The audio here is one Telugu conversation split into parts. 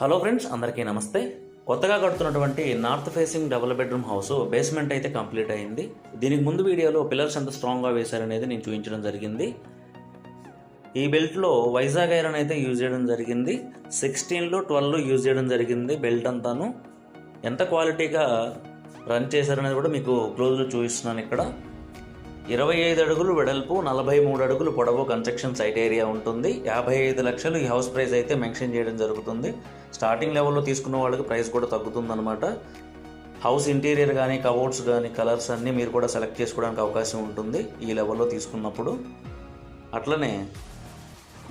హలో ఫ్రెండ్స్ అందరికీ నమస్తే. కొత్తగా కడుతున్నటువంటి north facing double bedroom house basement అయితే కంప్లీట్ అయింది. దీనికి ముందు వీడియోలో పిల్లర్స్ ఎంత స్ట్రాంగ్గా వేశారనేది నేను చూపించడం జరిగింది. ఈ బెల్ట్లో వైజాగ్ ఐరన్ అయితే యూజ్ చేయడం జరిగింది. సిక్స్టీన్లో ట్వెల్వ్లో యూజ్ చేయడం జరిగింది బెల్ట్ అంతాను. ఎంత క్వాలిటీగా రన్ చేశారనేది కూడా మీకు క్లోజ్లో చూపిస్తున్నాను ఇక్కడ. ఇరవై ఐదు అడుగులు వెడల్పు నలభై మూడు అడుగులు పొడవు కన్స్ట్రక్షన్ సైట్ ఏరియా ఉంటుంది. యాభై ఐదు లక్షలు ఈ హౌస్ ప్రైస్ అయితే మెన్షన్ చేయడం జరుగుతుంది. స్టార్టింగ్ లెవెల్లో తీసుకున్న వాళ్ళకి ప్రైస్ కూడా తగ్గుతుందనమాట హౌస్ ఇంటీరియర్ కానీ కబోర్డ్స్ కానీ కలర్స్ అన్నీ మీరు కూడా సెలెక్ట్ చేసుకోవడానికి అవకాశం ఉంటుంది ఈ లెవెల్లో తీసుకున్నప్పుడు. అట్లనే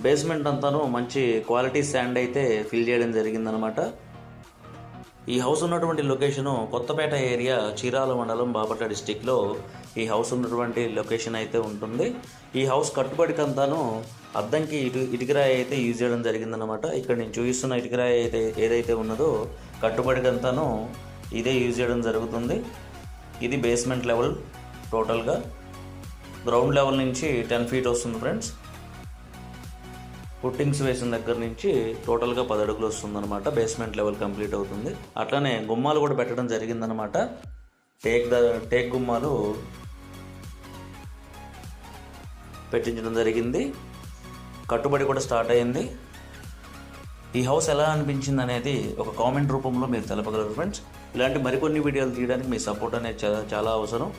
బేస్మెంట్ అంతాను మంచి క్వాలిటీ శాండ్ అయితే ఫిల్ చేయడం జరిగిందనమాట ఈ హౌస్ ఉన్నటువంటి లొకేషను కొత్తపేట ఏరియా చీరాల మండలం బాపట్ల డిస్టిక్లో ఈ హౌస్ ఉన్నటువంటి లొకేషన్ అయితే ఉంటుంది. ఈ హౌస్ కట్టుబడికంతాను అద్దంకి ఇటు ఇటుకరాయి అయితే యూజ్ చేయడం జరిగిందనమాట ఇక్కడ నేను చూపిస్తున్న ఇటుకరాయి అయితే ఏదైతే ఉన్నదో కట్టుబడికంతాను ఇదే యూజ్ చేయడం జరుగుతుంది. ఇది బేస్మెంట్ లెవెల్ టోటల్గా గ్రౌండ్ లెవెల్ నుంచి టెన్ ఫీట్ వస్తుంది ఫ్రెండ్స్ పుట్టింగ్స్ వేసిన దగ్గర నుంచి టోటల్గా పది అడుగులు వస్తుందన్నమాట. బేస్మెంట్ లెవెల్ కంప్లీట్ అవుతుంది. అట్లానే గుమ్మాలు కూడా పెట్టడం జరిగిందనమాట టేక్ ద టేక్ గుమ్మాలు పెట్టించడం జరిగింది. కట్టుబడి కూడా స్టార్ట్ అయింది. ఈ హౌస్ ఎలా అనిపించింది అనేది ఒక కామెంట్ రూపంలో మీరు తెలపగలరు ఫ్రెండ్స్. ఇలాంటి మరికొన్ని వీడియోలు తీయడానికి మీ సపోర్ట్ అనేది చాలా చాలా అవసరం.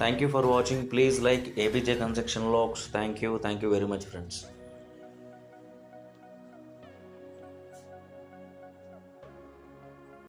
Thank you for watching please like APJ construction lakhs thank you thank you very much friends